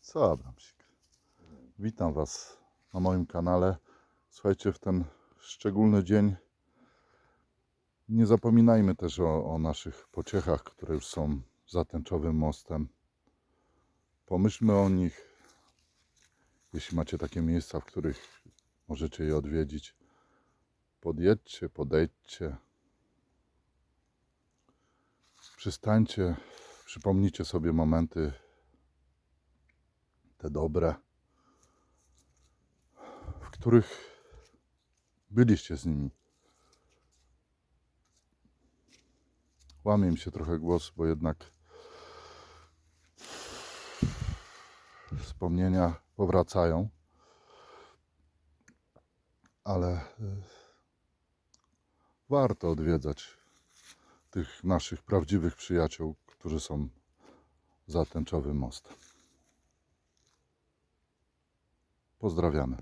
Co Abramsik? Witam Was na moim kanale. Słuchajcie, w ten szczególny dzień nie zapominajmy też o, o naszych pociechach, które już są za tęczowym mostem. Pomyślmy o nich, jeśli macie takie miejsca, w których możecie je odwiedzić. Podjedźcie, podejdźcie, przystańcie, przypomnijcie sobie momenty te dobre, w których byliście z nimi. Łamie mi się trochę głos, bo jednak wspomnienia powracają, ale y, warto odwiedzać tych naszych prawdziwych przyjaciół, którzy są za tęczowym mostem. Pozdrawiamy.